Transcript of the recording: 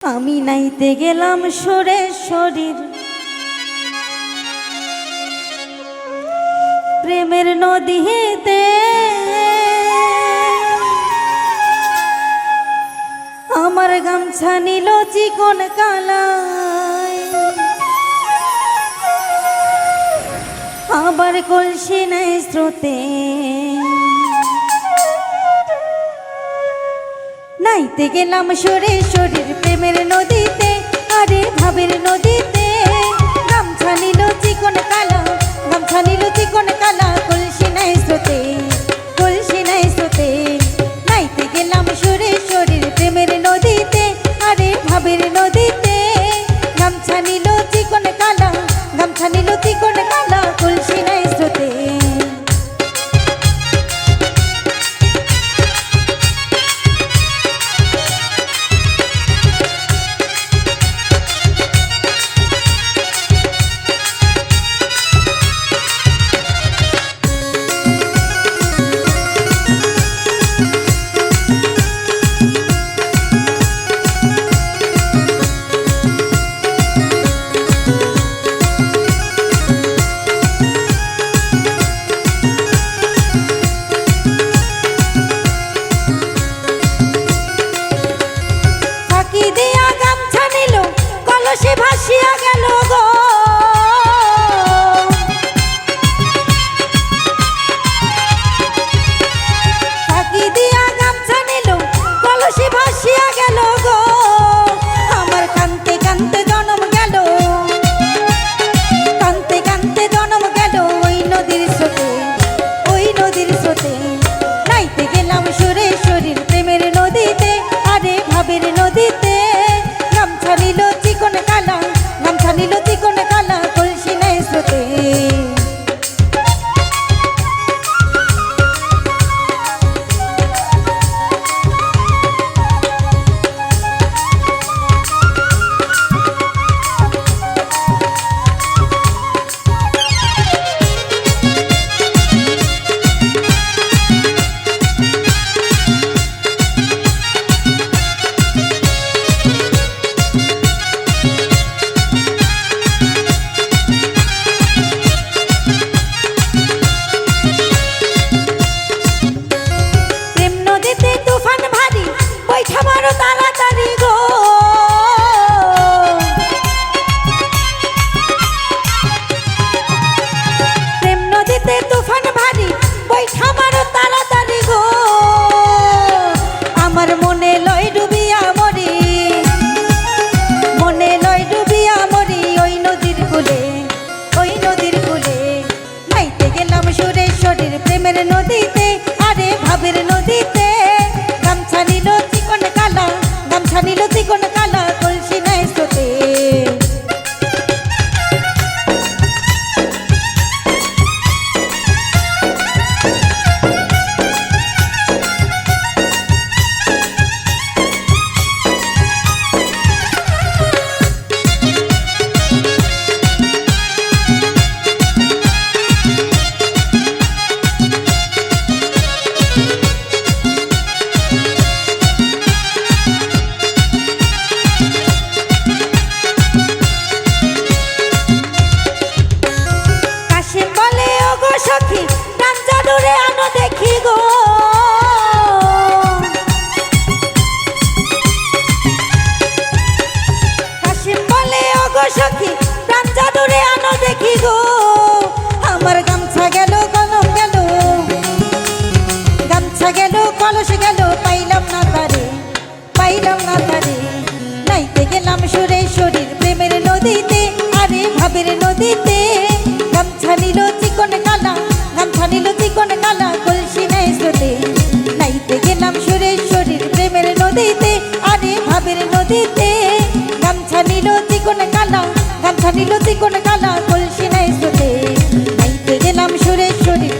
আমি নাইতে গেলাম সরে শরীর। প্রেমের নদীতে আমার গামছা নিল চিকন কালায়। আবার কলসি নাই স্রোতে। নাইতে গেলাম সরে শরীর প্রেমের নদীতে, আরে ভাবের নদীতে। গামছা নিল চিকন কালা গামছা নিল চিকন কালা ভাসিয়া গেল গো। গামছা নিল চিকন গো, আমার গামছা গেল, কলম গেল। গামছা গেল, কলস গেল, পাইলাম না তারে, পাইলাম না তারে। নাইতে গেলাম সুরে শরীর প্রেমের নদীতে, আরে ভাবের নদীতে। গামছা নিল চিকন কালা, গামছা নিল চিকন কালা, কলসি নাই স্রোতে নাইতে গেলাম সুরে শরীর প্রেমের নদীতে, আরে ভাবের নদীতে। গামছা নিল চিকন কালা, গামছা নিল চিকন কালা shuri shuri